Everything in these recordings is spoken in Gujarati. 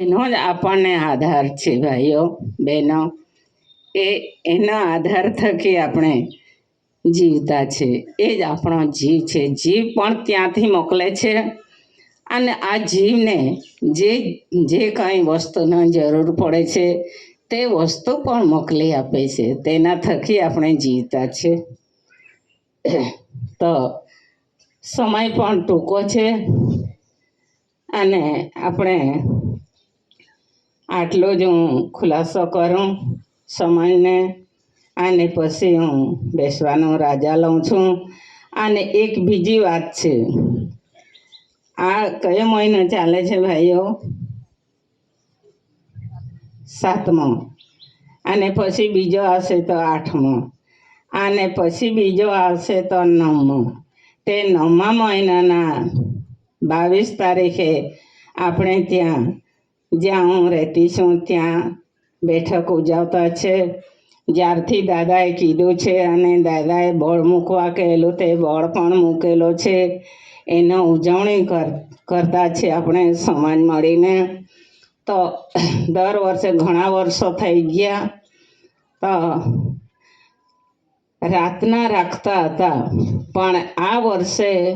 એનો જ આપણને આધાર છે, ભાઈઓ, બહેનો. એ, એના આધાર થકી આપણે જીવતા છે. એ જ આપણો જીવ છે. જીવ પણ ત્યાંથી મોકલે છે અને આ જીવને જે જે કંઈ વસ્તુની જરૂર પડે છે, તે વસ્તુ પણ મોકલી આપે છે. તેના થકી આપણે જીવતા છે. તો સમય પણ ટૂંકો છે અને આપણે આટલો જ હું ખુલાસો કરું સમયને અને પછી હું બેસવાનો રાજા લઉં છું. અને એક બીજી વાત છે. આ કયો મહિનો ચાલે છે ભાઈઓ? સાતમો. અને પછી બીજો આવશે તો આઠમો. અને પછી બીજો આવશે તો નવમો. તે નવમા મહિનાના બાવીસ તારીખે આપણે ત્યાં જ્યાં હું રહેતી છું, ત્યાં બેઠક ઉજવતા છે. જ્યારથી દાદાએ કીધું છે અને દાદાએ બોર્ડ મૂકવા કહેલું, તે બોર્ડ પણ મૂકેલો છે. એનો ઉજવણી કર, કરતા છે આપણે સમાજ મળીને. તો દર વર્ષે ઘણા વર્ષો થઈ ગયા. તો રાતના રાખતા હતા, પણ આ વર્ષે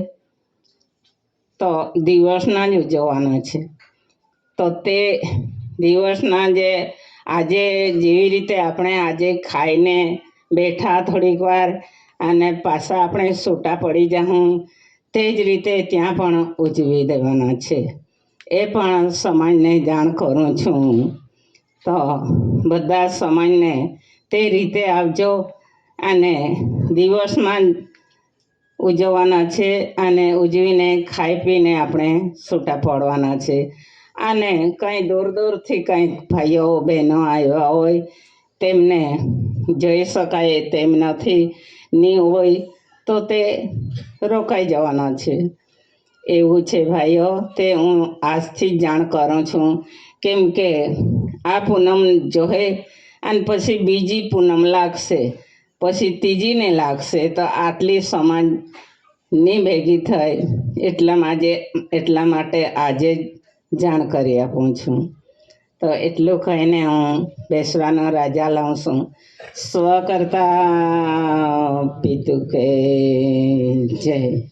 તો દિવસના જ ઉજવવાના છે. તો તે દિવસના જે આજે જેવી રીતે આપણે આજે ખાઈને બેઠા થોડીક વાર અને પાછા આપણે છૂટા પડી જાઉં તે જ રીતે ત્યાં પણ ઉજવી દેવાના છે. એ પણ સમાજને જાણ કરું છું. તો બધા સમાજને તે રીતે આવજો અને દિવસમાં ઉજવવાના છે અને ઉજવીને ખાઈ પીને આપણે છૂટા પડવાના છે. અને કંઈ દૂર દૂરથી કંઈક ભાઈઓ બહેનો આવ્યા હોય, તેમને જઈ શકાય તેમ નથી ની હોય, તો તે રોકાઈ જવાનો છે. એવું છે ભાઈઓ, તે હું આજથી જાણ કરું છું. કેમ કે આ પૂનમ જોહે, અને પછી બીજી પૂનમ લાગશે. પછી ત્રીજીને લાગશે, તો આટલી સમાજની ભેગી થઈ એટલા માટે એટલા માટે આજે જ જાણ કરી આપું છું. તો એટલું કહીને હું બેસવાનો રાજા લઉં છું. સ્વ કરતા પિતુ કે જય.